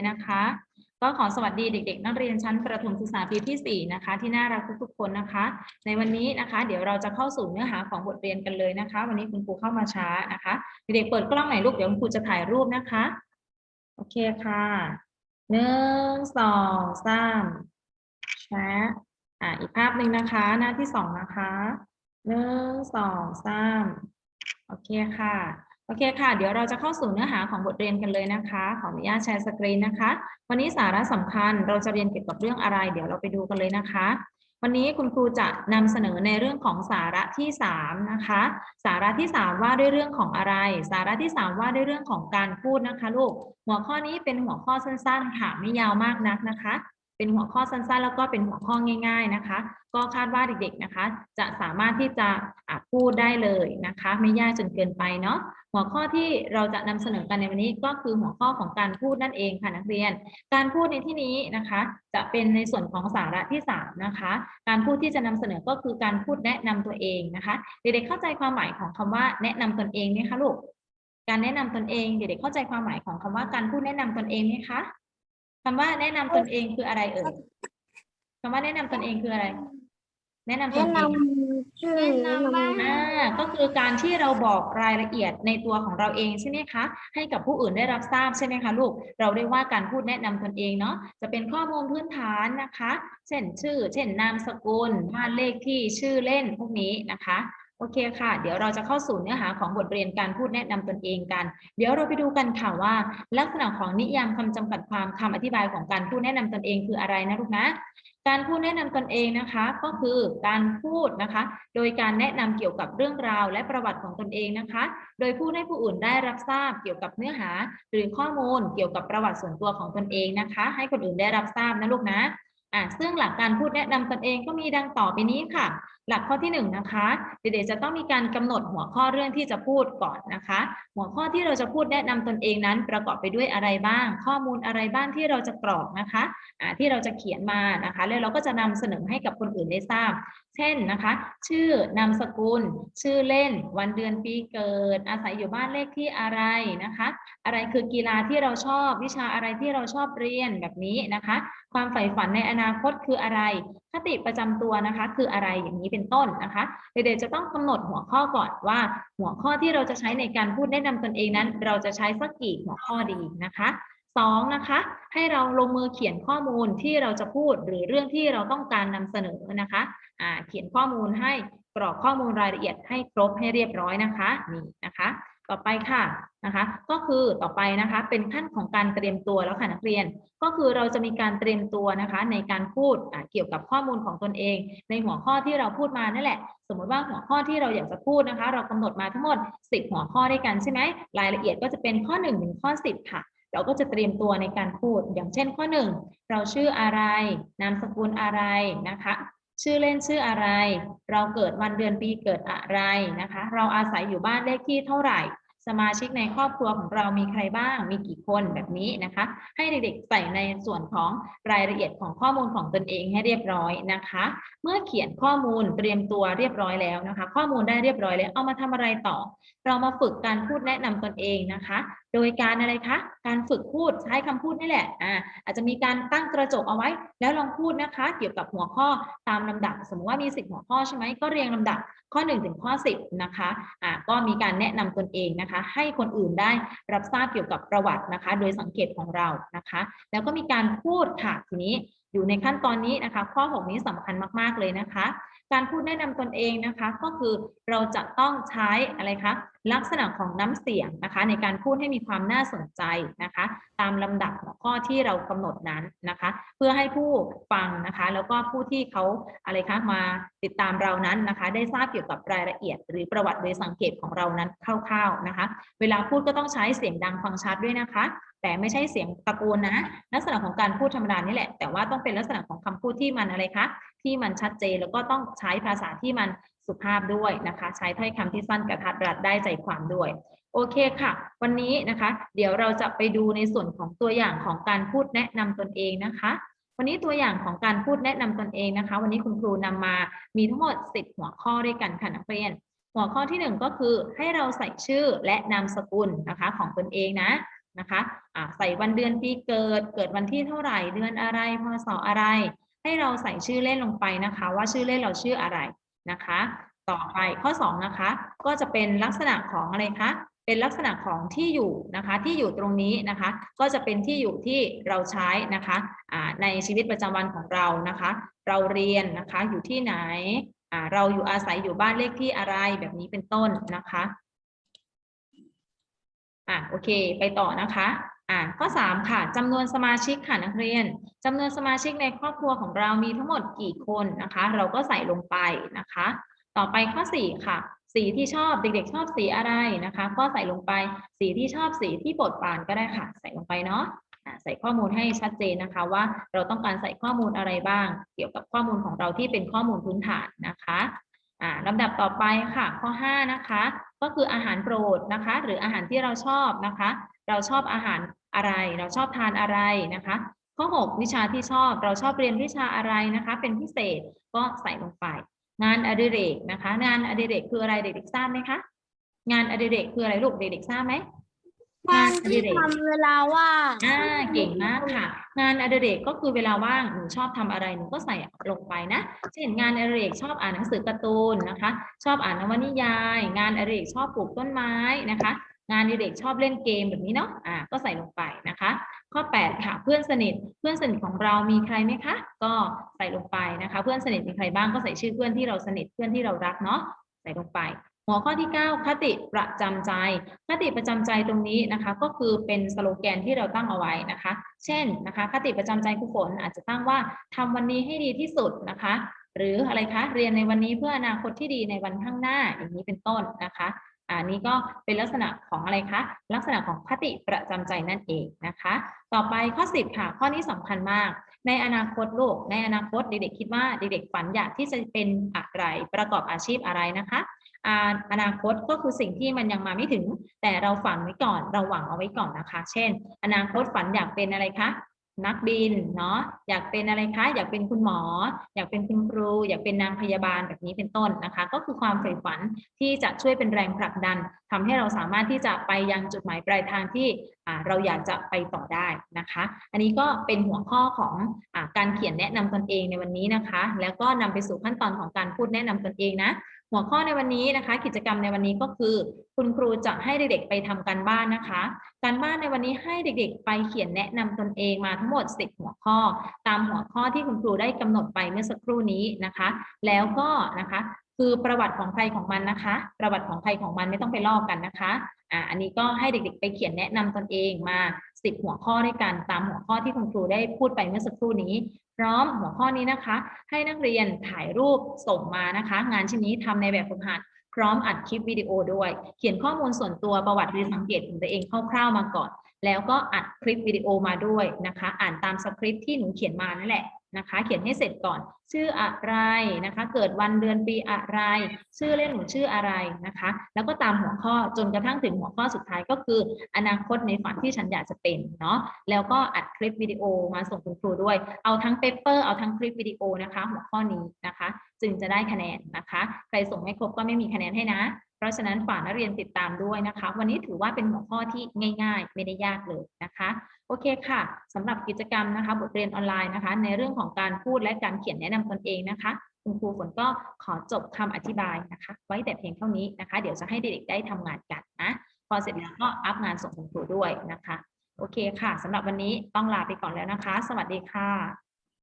ยนะคะ ก็ขอสวัสดีเด็ก ๆ นักเรียนชั้นประถมศึกษาปีที่ 4 นะคะ ที่น่ารักทุกๆคนนะคะ ในวันนี้นะคะ เดี๋ยวเราจะเข้าสู่เนื้อหาของบทเรียนกันเลยนะคะ วันนี้คุณครูเข้ามาช้านะคะ เด็กๆเปิดกล้องหน่อยลูกเดี๋ยวคุณครูจะถ่ายรูปนะคะ โอเคค่ะหนึ่งสองสามแชร์อะอีกภาพหนึ่งนะคะ หน้าที่สองนะคะหนึ่งสองสามโอเคค่ะ โอเคค่ะ เดี๋ยวเราจะเข้าสู่เนื้อหาของบทเรียนกันเลยนะคะ ขออนุญาตแชร์สกรีนนะคะ วันนี้สาระสำคัญเราจะเรียนเกี่ยวกับเรื่องอะไร เดี๋ยวเราไปดูกันเลยนะคะ วันนี้คุณครูจะนำเสนอในเรื่องของสาระที่สามนะคะ สาระที่สามว่าด้วยเรื่องของอะไร สาระที่สามว่าด้วยเรื่องของการพูดนะคะลูก หัวข้อนี้เป็นหัวข้อสั้นๆค่ะไม่ยาวมากนักนะคะ เป็นหัวข้อสั้นๆ แล้วก็เป็นหัวข้อง่าย ๆนะคะ ก็คาดว่าเด็กๆนะคะ จะสามารถที่จะพูดได้เลยนะคะ ไม่ยากจนเกินไปเนาะหัวข้อที่เราจะนำเสนอกันในวันนี้ก็คือหัวข้อของการพูดนั่นเองค่ะนักเรียน การพูดในที่นี้นะคะ จะเป็นในส่วนของสาระที่สามนะคะ การพูดที่จะนำเสนอก็คือการพูดแนะนำตัวเองนะคะ เด็กๆเข้าใจความหมายของคำว่าแนะนำตนเองไหมคะลูกการแนะนำตนเองเด็กๆเข้าใจความหมายของคำว่าการพูดแนะนำตนเองไหมคะ คำว่าแนะนำตนเองคืออะไรเอ่ยคำว่าแนะนำตนเองคืออะไร แนะนำตแนะนเองนำชื่อแนะนำบ้างอ่าก็คือการที่เราบอกรายละเอียดในตัวของเราเองใช่ไหมคะ ให้กับผู้อื่นได้รับทราบใช่ไหมคะลูก เราเรียกว่าการพูดแนะนำตนเองเนาะ จะเป็นข้อมูลพื้นฐานนะคะ เช่นชื่อ เช่นนามสกุลบ้านเลขที่ชื่อเล่นพวกนี้นะคะ โอเคค่ะ เดี๋ยวเราจะเข้าสู่เนื้อหาของบทเรียนการพูดแนะนำตนเองกัน เดี๋ยวเราไปดูกันค่ะว่า ลักษณะของนิยามคำจำกัดความคำอธิบายของการพูดแนะนำตนเองคืออะไรนะลูกนะ การพูดแนะนำตนเองนะคะ ก็คือการพูดนะคะ โดยการแนะนำเกี่ยวกับเรื่องราวและประวัติของตนเองนะคะ โดยพูดให้ผู้อื่นได้รับทราบเกี่ยวกับเนื้อหา หรือข้อมูลเกี่ยวกับประวัติส่วนตัวของตนเองนะคะ ให้คนอื่นได้รับทราบนะลูกนะอะซึ่งหลักการพูดแนะนำตนเองก็มีดังต่อไปนี้ค่ะ หลักข้อที่หนึ่งนะคะ เด็กๆจะต้องมีการกำหนดหัวข้อเรื่องที่จะพูดก่อนนะคะ หัวข้อที่เราจะพูดแนะนำตนเองนั้น ประกอบไปด้วยอะไรบ้าง ข้อมูลอะไรบ้างที่เราจะกรอกนะคะอ่าที่เราจะเขียนมานะคะ แล้วเราก็จะนำเสนอให้กับคนอื่นได้ทราบ เช่นนะคะ ชื่อนามสกุล ชื่อเล่น วันเดือนปีเกิด อาศัยอยู่บ้านเลขที่อะไรนะคะ อะไรคือกีฬาที่เราชอบ วิชาอะไรที่เราชอบเรียนแบบนี้นะคะ ความใฝ่ฝันในอนาคตคืออะไร ติประจำตัวนะคะ คืออะไรอย่างนี้เป็นต้นนะคะ เด็กๆจะต้องกำหนดหัวข้อก่อนว่า หัวข้อที่เราจะใช้ในการพูดแนะนำตนเองนั้น เราจะใช้สักกี่หัวข้อดีนะคะสองนะคะให้เราลงมือเขียนข้อมูลที่เราจะพูดหรือเรื่องที่เราต้องการนำเสนอนะคะอ่าเขียนข้อมูลให้กรอกข้อมูลรายละเอียดให้ครบให้เรียบร้อยนะคะนี่นะคะ ต่อไปค่ะนะคะ ก็คือต่อไปนะคะเป็นขั้นของการเตรียมตัวแล้วค่ะนักเรียน ก็คือเราจะมีการเตรียมตัวนะคะในการพูดเกี่ยวกับข้อมูลของตนเอง ในหัวข้อที่เราพูดมานั่นแหละ สมมติว่าหัวข้อที่เราอยากจะพูดนะคะ เรากำหนดมาทั้งหมด 10 หัวข้อด้วยกันใช่ไหมรายละเอียดก็จะเป็นข้อ1ถึงข้อ 10 ค่ะเราก็จะเตรียมตัวในการพูดอย่างเช่นข้อ 1 เราชื่ออะไร นามสกุลอะไรนะคะ ชื่อเล่นชื่ออะไร เราเกิดวันเดือนปีเกิดอะไรนะคะ เราอาศัยอยู่บ้านเลขที่เท่าไหร่ สมาชิกในครอบครัวของเรามีใครบ้าง มีกี่คนแบบนี้นะคะ ให้เด็กๆใส่ในส่วนของรายละเอียดของข้อมูลของตนเองให้เรียบร้อยนะคะ เมื่อเขียนข้อมูลเตรียมตัวเรียบร้อยแล้วนะคะ ข้อมูลได้เรียบร้อยแล้วเอามาทำอะไรต่อ เรามาฝึกการพูดแนะนำตนเองนะคะ โดยการอะไรคะ การฝึกพูดใช้คำพูดนี่แหละอ่าอาจจะมีการตั้งกระจกเอาไว้ แล้วลองพูดนะคะ เกี่ยวกับหัวข้อตามลำดับ สมมติว่ามีสิบหัวข้อใช่ไหมก็เรียงลำดับข้อ1ถึงข้อ10นะคะอ่าก็มีการแนะนำตนเองนะคะให้คนอื่นได้รับทราบเกี่ยวกับประวัตินะคะ โดยสังเกตของเรานะคะ แล้วก็มีการพูดค่ะทีนี้อยู่ในขั้นตอนนี้นะคะ ข้อ 6 นี้สำคัญมาก ๆ เลยนะคะ การพูดแนะนำตนเองนะคะ ก็คือเราจะต้องใช้อะไรคะลักษณะของน้ำเสียงนะคะ ในการพูดให้มีความน่าสนใจนะคะ ตามลำดับข ข้อที่เรากำหนดนั้นนะคะ เพื่อให้ผู้ฟังนะคะ แล้วก็ผู้ที่เขาอะไรคะมาติดตามเรานั้นนะคะ ได้ทราบเกี่ยวกับรายละเอียด หรือประวัติโดยสังเกตของเรานั้นคร่าวๆนะคะ เวลาพูดก็ต้องใช้เสียงดังฟังชัดด้วยนะคะ แต่ไม่ใช่เสียงตะโกนนะลักษณะของการพูดธรรมดานี่แหละ แต่ว่าต้องเป็นลักษณะของคำพูดที่มันอะไรคะที่มันชัดเจนแล้วก็ต้องใช้ภาษาที่มันสุภาพด้วยนะคะ ใช้ถ้อยคำที่สั้นกระทัดรัดได้ใจความด้วย โอเคค่ะ วันนี้นะคะ เดี๋ยวเราจะไปดูในส่วนของตัวอย่างของการพูดแนะนำตนเองนะคะ วันนี้ตัวอย่างของการพูดแนะนำตนเองนะคะ วันนี้คุณครูนำมามีทั้งหมด 10 หัวข้อด้วยกันค่ะนักเรียน หัวข้อที่หนึ่งก็คือให้เราใส่ชื่อและนามสกุลนะคะของตนเองนะนะคะอ่าใส่วันเดือนปีเกิด เกิดวันที่เท่าไหร่เดือนอะไรพศอะไร ให้เราใส่ชื่อเล่นลงไปนะคะ ว่าชื่อเล่นเราชื่ออะไรนะคะ ต่อไปข้อ 2 นะคะ ก็จะเป็นลักษณะของอะไรคะ เป็นลักษณะของที่อยู่นะคะที่อยู่ตรงนี้นะคะ ก็จะเป็นที่อยู่ที่เราใช้นะคะในชีวิตประจำวันของเรานะคะ เราเรียนนะคะอยู่ที่ไหนเราอยู่อาศัยอยู่บ้านเลขที่อะไรแบบนี้เป็นต้นนะคะอะโอเค ไปต่อนะคะอ่าข้อ 3 ค่ะจำนวนสมาชิกค่ะนักเรียนจำนวนสมาชิกในครอบครัวของเรามีทั้งหมดกี่คนนะคะ เราก็ใส่ลงไปนะคะ ต่อไปข้อ 4 ค่ะ สีที่ชอบเด็กๆชอบสีอะไรนะคะ ก็ใส่ลงไปสีที่ชอบสีที่โปรดปรานก็ได้ค่ะ ใส่ลงไปเนาะใส่ข้อมูลให้ชัดเจนนะคะว่าเราต้องการใส่ข้อมูลอะไรบ้าง เกี่ยวกับข้อมูลของเราที่เป็นข้อมูลพื้นฐานนะคะอ่าลำดับต่อไปค่ะข้อ 5 นะคะ ก็คืออาหารโปรดนะคะ หรืออาหารที่เราชอบนะคะ เราชอบอาหารอะไร เราชอบทานอะไรนะคะ ข้อ 6 วิชาที่ชอบเราชอบเรียนวิชาอะไรนะคะ เป็นพิเศษก็ใส่ลงไป งานอดิเรกนะคะ งานอดิเรกคืออะไรเด็กๆทราบไหมคะ งานอดิเรกคืออะไรลูกเด็กๆทราบไหมงานที่ทำเวลาว่างอ่าเก่งมากค่ะ งานอดิเรกก็คือเวลาว่างหนูชอบทำอะไรหนูก็ใส่ลงไปนะเช่นงานอดิเรกชอบอ่านหนังสือการ์ตูนนะคะ ชอบอ่านนวนิยาย งานอดิเรกชอบปลูกต้นไม้นะคะ งานอดิเรกชอบเล่นเกมแบบนี้เนาะอ่าก็ใส่ลงไปนะคะ ข้อ 8 ค่ะ เพื่อนสนิท เพื่อนสนิทของเรามีใครไหมคะ ก็ใส่ลงไปนะคะ เพื่อนสนิทมีใครบ้างก็ใส่ชื่อเพื่อนที่เราสนิทเพื่อนที่เรารักเนาะใส่ลงไป หัวข้อที่ 9 คติประจำใจ คติประจำใจตรงนี้นะคะ ก็คือเป็นสโลแกนที่เราตั้งเอาไว้นะคะ เช่นนะคะ คติประจำใจครูฝนอาจจะตั้งว่าทำวันนี้ให้ดีที่สุดนะคะหรืออะไรคะ เรียนในวันนี้เพื่ออนาคตที่ดีในวันข้างหน้าอย่างนี้เป็นต้นนะคะ อันนี้ก็เป็นลักษณะของอะไรคะ ลักษณะของคติประจำใจนั่นเองนะคะ ต่อไปข้อ 10 ค่ะ ข้อนี้สำคัญมาก ในอนาคตโลกในอนาคตเด็กๆคิดว่าเด็กๆฝันอยากที่จะเป็นอะไร ประกอบอาชีพอะไรนะคะอนาคตก็คือสิ่งที่มันยังมาไม่ถึง แต่เราฝันไว้ก่อน เราหวังเอาไว้ก่อนนะคะ เช่น อนาคตฝันอยากเป็นอะไรคะ นักบินเนาะอยากเป็นอะไรคะ อยากเป็นคุณหมอ อยากเป็นคุณครู อยากเป็นนางพยาบาลแบบนี้เป็นต้นนะคะ ก็คือความใฝ่ฝันที่จะช่วยเป็นแรงผลักดันทำให้เราสามารถที่จะไปยังจุดหมายปลายทางที่เราอยากจะไปต่อได้นะคะ อันนี้ก็เป็นหัวข้อของอการเขียนแนะนำตนเองในวันนี้นะคะ แล้วก็นำไปสู่ขั้นตอนของการพูดแนะนำตนเองนะ หัวข้อในวันนี้นะคะ กิจกรรมในวันนี้ก็คือ คุณครูจะให้เด็กๆไปทำการบ้านนะคะ การบ้านในวันนี้ให้เด็กๆ ไปเขียนแนะนำตนเองมาทั้งหมด 10 หัวข้อ ตามหัวข้อที่คุณครูได้กำหนดไปเมื่อสักครู่นี้นะคะ แล้วก็นะคะคือประวัติของใครของมันนะคะ ประวัติของใครของมันไม่ต้องไปลอกกันนะคะอ่าอันนี้ก็ให้เด็กๆ ไปเขียนแนะนำตนเองมา 10 หัวข้อด้วยกันตามหัวข้อที่คุณครูได้พูดไปเมื่อสักครู่นี้ พร้อมหัวข้อนี้นะคะ ให้นักเรียนถ่ายรูปส่งมานะคะ งานชิ้นนี้ทำในแบบฝึกหัดพร้อมอัดคลิปวิดีโอด้วย เขียนข้อมูลส่วนตัวประวัติหรือสังเกตของตัวเองคร่าวๆมาก่อนแล้วก็อัดคลิปวิดีโอมาด้วยนะคะ อ่านตามสคริปที่หนูเขียนมานั่นแหละนะคะ เขียนให้เสร็จก่อน ชื่ออะไรนะคะ เกิดวันเดือนปีอะไร ชื่อเล่นหนูชื่ออะไรนะคะ แล้วก็ตามหัวข้อจนกระทั่งถึงหัวข้อสุดท้ายก็คือ อนาคตในฝันที่ฉันอยากจะเป็นเนาะ แล้วก็อัดคลิปวิดีโอมาส่งคุณครูด้วย เอาทั้งเปเปอร์เอาทั้งคลิปวิดีโอนะคะ หัวข้อนี้นะคะ จึงจะได้คะแนนนะคะ ใครส่งไม่ครบก็ไม่มีคะแนนให้นะ เพราะฉะนั้นฝากนักเรียนติดตามด้วยนะคะ วันนี้ถือว่าเป็นหัวข้อที่ง่าย ๆ ไม่ได้ยากเลยนะคะ โอเคค่ะสำหรับกิจกรรมนะคะ บทเรียนออนไลน์นะคะ ในเรื่องของการพูดและการเขียนแนะนำตนเองนะคะ คุณครูฝนก็ขอจบคำอธิบายนะคะ ไว้แต่เพียงเท่านี้นะคะ เดี๋ยวจะให้เด็กๆได้ทำงานกันนะ พอเสร็จแล้วก็อัพงานส่งคุณครูด้วยนะคะ โอเคค่ะสำหรับวันนี้ต้องลาไปก่อนแล้วนะคะ สวัสดีค่ะ